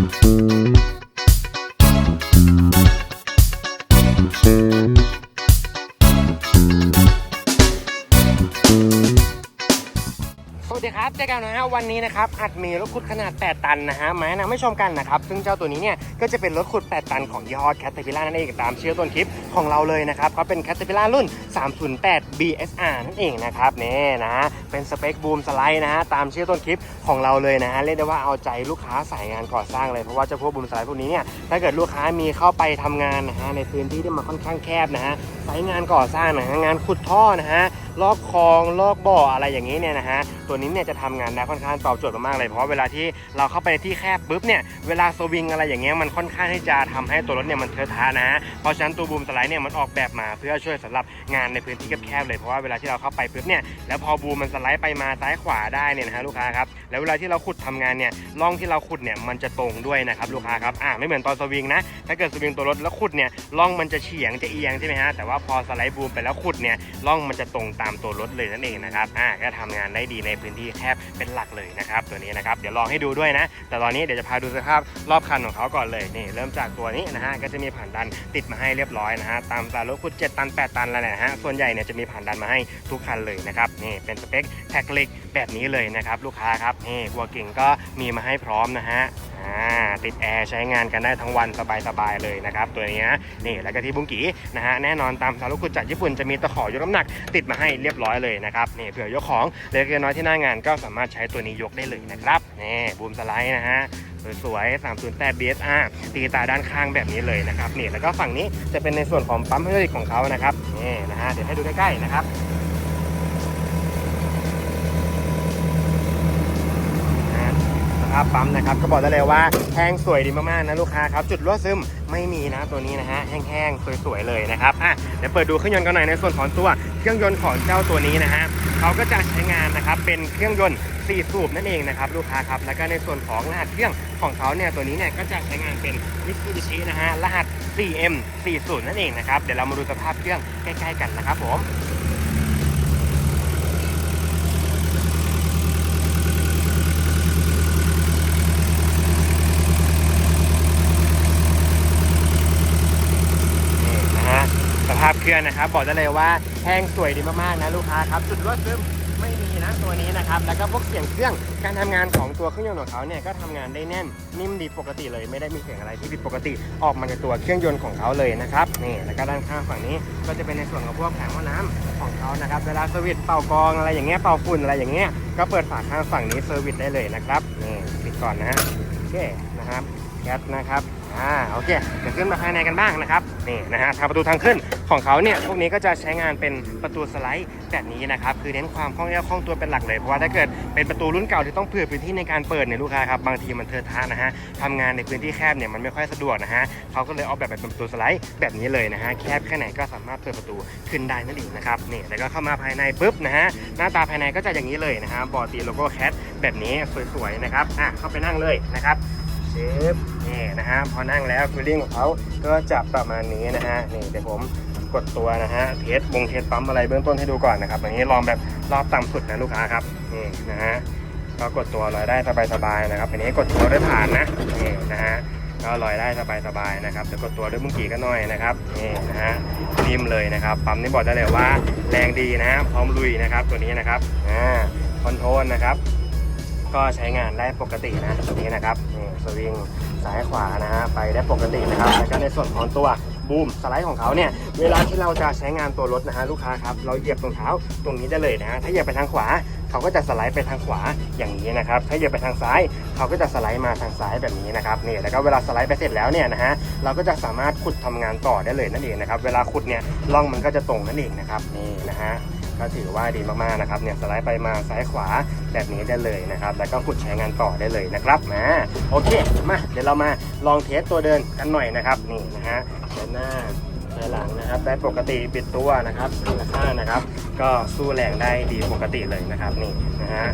สวัสดีครับเจอกันนะฮะวันนี้นะครับอัดมีรถขุดขนาด 8 ตันนะฮะมาแนะนำให้ชมกันนะครับ ซึ่งเจ้าตัวนี้เนี่ยก็จะเป็นรถขุด 8 ตันของยี่ห้อแคทเทอร์พิล่านั่นเองตามเชื่อต้นคลิปของเราเลยนะครับเขาเป็นแคทเทอร์พิล่ารุ่น 308 BSR นั่นเองนะครับนี่นะ เป็นสเปคบูมสไลด์นะฮะตามชื่อต้นคลิปของเราเลยนะฮะเรียกได้ว่าเอาใจลูกค้าสายงานก่อสร้างเลยเพราะว่าเจ้าพวกบูมสไลด์พวกนี้เนี่ยถ้าเกิดลูกค้ามีเข้าไปทำงานนะฮะในพื้นที่ที่มันค่อนข้างแคบนะฮะสายงานก่อสร้างนะฮะงานขุดท่อนะฮะลอกคลองลอกบ่ออะไรอย่างนี้เนี่ยนะฮะตัวนี้เนี่ยจะทำงานได้ค่อนข้างตอบโจทย์มากๆเลยเพราะเวลาที่เราเข้าไปในที่แคบปุ๊บเนี่ยเวลาสวิงอะไรอย่างเงี้ยมันค่อนข้างที่จะทำให้ตัวรถเนี่ยมันเทอะทะนะฮะเพราะฉะนั้นตัวบูมสไลด์เนี่ยมันออกแบบมาเพื่อช่วยสำหรับงานในพื้นที่แคบๆเลยเพราะว่าเวลาที่เราเข้าไปปุ๊บเนี่ยแล้วพอบูมมันสไลด์ไปมาซ้ายขวาได้เนี่ยนะฮะลูกค้าครับแล้วเวลาที่เราขุดทำงานเนี่ยร่องที่เราขุดเนี่ยมันจะตรงด้วยนะครับลูกค้าครับอ่าไม่เหมือนตอนสวิงนะถ้าเกิดสวิงตัวรถแล้วขุดเนี่ยร่องมันจะเฉียงจะเอียงใช่ไหมฮะแต่ว่าพอสไลด์บูมไปแล้วขุดเนี่ยร่องมันจะตรงตามตัวรถเลยนั่นเองนะครับอ่าก็ทำงานได้ดีในพื้นที่แคบเป็นหลักเลยนะครับตัวนี้นะครับเดี๋ยวลองให้ดูด้วยนะ แต่ตอนนี้เดี๋ยวจะพาดูสภาพรอบคันของเขาก่อนเลยนี่เริ่มจากตัวนี้นะฮะก็จะมีผ่านดันติดมาให้เรียบร้อยนะฮะตามสารถขุด7ตัน 8 ตันแล้วแหละนะฮะส่วนใหญ่เนี่ยจะมีผ่านดันมาให้ทุกคันเลยนะครับนี่เป็นสเปคแท็กเล็กแบบนี้เลยนะครับลูกค้าครับนี่วัวเก่งก็มีมาให้พร้อมนะฮะ ติดแอร์ใช้งานกันได้ทั้งวันสบายๆเลยนะครับตัวนี้นี่แล้วก็ที่บุ้งกีนะฮะแน่นอนตามสารถขุจากญี่ปุ่นจะมีตะขอยกน้ำหนัก ติดมาให้เรียบร้อยเลยนะครับนี่เผื่อยกของเล็กน้อยที่หน้างานก็สามารถใช้ตัวนี้ยกได้เลยนะครับนี่บูมสไลด์นะฮะสวยๆ308 BSR ตีตาด้านข้างแบบนี้เลยนะครับนี่แล้วก็ฝั่งนี้จะเป็นในส่วนของปั๊มไฮดรอลิกของเขานะครับนี่นะฮะเดี๋ยวให้ดูใกล้ๆนะครับนะฮะสภาพปั๊มนะครับก็บอกได้เลยว่าแห้งสวยดีมากๆนะลูกค้าครับจุดรั่วซึมไม่มีนะตัวนี้นะฮะแห้งๆสวยๆเลยนะครับอะเดี๋ยวเปิดดูเครื่องยนต์กันหน่อยในส่วนของตัวเครื่องยนต์ของเจ้าตัวนี้นะฮะเขาก็จะใช้งานนะครับเป็นเครื่องยนต์4สูบนั่นเองนะครับลูกค้าครับแล้วก็ในส่วนของรหัสเครื่องของเขาเนี่ยตัวนี้เนี่ยก็จะใช้งานเป็น Mitsubishi นะฮะรหัส 4M 40 นั่นเองนะครับเดี๋ยวเรามาดูสภาพเครื่องใกล้ ๆ กันนะครับผม นี่นะฮะสภาพเครื่องนะครับ บอกได้เลยว่าแห้งสวยดีมากๆนะลูกค้าครับจุดรั่วซึมไม่มีนะตัวนี้นะครับแล้วก็พวกเสียงเครื่องการทำงานของตัวเครื่องยนต์ของเขาเนี่ยก็ทำงานได้แน่นนิ่มดีปกติเลย ไม่ได้มีเสียงอะไรที่ผิดปกติออกมาจากตัวเครื่องยนต์ของเขาเลยนะครับนี่แล้วก็ด้านข้างฝั่งนี้ก็จะเป็นในส่วนของพวกแผงว่าน้ำของเขานะครับเวลาเซอร์วิสเป่ากรองอะไรอย่างเงี้ยเป่าฝุ่นอะไรอย่างเงี้ยก็เปิดฝาข้างฝั่งนี้เซอร์วิสได้เลยนะครับนี่ปิดก่อนนะฮะโอเคนะครับแก๊สนะครับ อ่าโอเคเดี๋ยวขึ้นมาภายในกันบ้างนะครับนี่นะฮะทางประตูทางขึ้นของเขาเนี่ยพวกนี้ก็จะใช้งานเป็นประตูสไลด์แบบนี้นะครับคือเน้นความคล่องแคล่วคล่องตัวเป็นหลักเลยเพราะว่าถ้าเกิดเป็นประตูรุ่นเก่าที่ต้องเผื่อพื้นที่ในการเปิดเนี่ยลูกค้าครับบางทีมันเทอะทะนะฮะทำงานในพื้นที่แคบเนี่ยมันไม่ค่อยสะดวกนะฮะเขาก็เลยออกแบบเป็นประตูสไลด์แบบนี้เลยนะฮะแคบแค่ไหนก็สามารถเปิดประตูขึ้นได้นั่นเองนะครับนี่แล้วก็เข้ามาภายในปุ๊บนะฮะหน้าตาภายในก็จะอย่างนี้เลยนะฮะบอร์ดตีโลโก้แคทแบบนี้สวยๆนะครับอะเข้าไปนั่งเลยนะครับ เชฟนี่นะฮะพอนั่งแล้วฟีลลิ่งของเขาก็จะประมาณนี้นะฮะนี่เดี๋ยวผมกดตัวนะฮะเทสบงเทสปั๊มอะไรเบื้องต้นให้ดูก่อนนะครับอันนี้ลองแบบรอบต่ำสุดนะลูกค้าครับนี่นะฮะก็กดตัวลอยได้สบายๆนะครับอันนี้กดตัวได้ผ่านนะนี่นะฮะก็ลอยได้สบายๆนะครับจะกดตัวด้วยมุ้งกี่ก็น้อยนะครับนี่นะฮะนิ่มเลยนะครับปั๊มนี่บอกได้เลยว่าแรงดีนะฮะพร้อมลุยนะครับตัวนี้นะครับอ่าคอนโทรลนะครับ ก็ใช้งานได้ปกตินะตัวนี้นะครับนี่สวิงซ้ายขวานะฮะไปได้ปกตินะครับแล้วก็ในส่วนของตัวบูมสไลด์ของเขาเนี่ยเวลาที่เราจะใช้งานตัวรถนะฮะลูกค้าครับเราเหยียบตรงเท้าตรงนี้ได้เลยนะฮะถ้าเหยียบไปทางขวาเขาก็จะสไลด์ไปทางขวาอย่างนี้นะครับถ้าเหยียบไปทางซ้ายเขาก็จะสไลด์มาทางซ้ายแบบนี้นะครับนี่แล้วก็เวลาสไลด์ไปเสร็จแล้วเนี่ยนะฮะเราก็จะสามารถขุดทำงานต่อได้เลยนั่นเองนะครับเวลาขุดเนี่ยร่องมันก็จะตรงนั่นเองนะครับนี่นะฮะ ก็ถือว่าดีมากๆนะครับเนี่ยสไลด์ไปมาซ้ายขวาแบบนี้ได้เลยนะครับแล้วก็ขุดใช้งานต่อได้เลยนะครับมาโอเคมาเดี๋ยวเรามาลองเทสตัวเดินกันหน่อยนะครับนี่นะฮะเดินหน้าเดินหลังนะครับได้ปกติปิดตัวนะครับข้างละข้างนะครับ ก็สู้แรงได้ดีปกติเลยนะครับนี่นะฮะ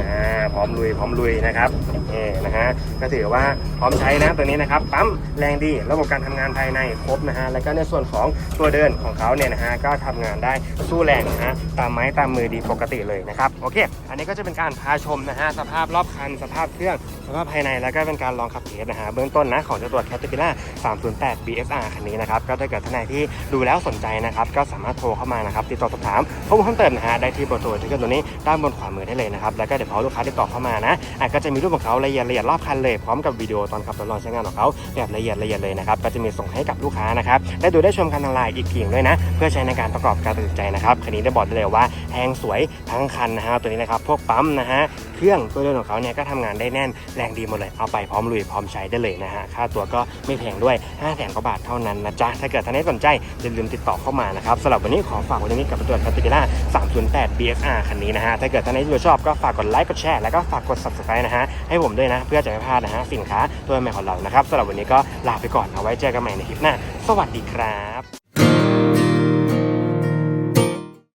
อ่าพร้อมลุยพร้อมลุยนะครับนี่นะฮะก็ถือว่าพร้อมใช้นะตัวนี้นะครับปั๊มแรงดีระบบการทำงานภายในครบนะฮะแล้วก็ในส่วนของตัวเดินของเขาเนี่ยนะฮะก็ทำงานได้สู้แรงนะฮะตามไม้ตามมือดีปกติเลยนะครับโอเค อันนี้ก็จะเป็นการพาชมนะฮะสภาพรอบคันสภาพเครื่องสภาพภายในแล้วก็เป็นการลองขับเทสนะฮะเบื้องต้นนะของเจ้าตัว Caterpillar 308 BSR คันนี้นะครับก็ถ้าเกิดท่านใดที่ดูแล้วสนใจนะครับก็สามารถโทรเข้ามานะครับติดต่อสอบถามข้อมูลเพิ่มเติมนะฮะได้ที่เบอร์โทรที่ขึ้นตัวนี้ด้านบนขวามือได้เลยนะครับแล้วก็ดี๋ยวพอลูกค้าติดต่อเข้ามานะอะก็จะมีรูปของเขาละเอียดละเอียดรอบคันเลยพร้อมกับวิดีโอตอนขับทดลองใช้งานของเขาแบบละเอียดละเอียดเลยนะครับก็จะมีส่งให้กับลูกค้านะครับได้ดูได้ชมกันทางไลน์อีกทียงด้วยนะ เพื่อใช้ในการประกอบการตัดสินใจนะครับคันนี้ได้บอกได้เลยว่าแพงสวยทั้งคันนะฮะตัวนี้นะครับพวกปั๊มนะฮะเครื่องตัวเดินของเขาเนี่ยก็ทำงานได้แน่นแรงดีหมดเลยเอาไปพร้อมลุยพร้อมใช้ได้เลยนะฮะค่าตัวก็ไม่แพงด้วย5 0 0แสนกว่าบาทเท่านั้นนะจ๊ะถ้าเกิดท่านใดสนใจอย่าลืมติดต่อเข้ามานะครับสำหรับวันนี้ขอฝากไว้ตรงนี้กับตัว Caterpillar 308 BSR คันนี้นะฮะถ้าเกิดท่านใดชอบก็ฝากกดไลค์กดแชร์แล้วก็ฝากกด subscribe นะฮะให้ผมด้วยนะ เพื่อจะไม่พลาดนะฮะสินค้าตัวใหม่ของเรานะครับสำหรับวันนี้ก็ลาไปก่อนเอาไว้เจอกันใหม่ในคลิปหน้า สวัสดีครับ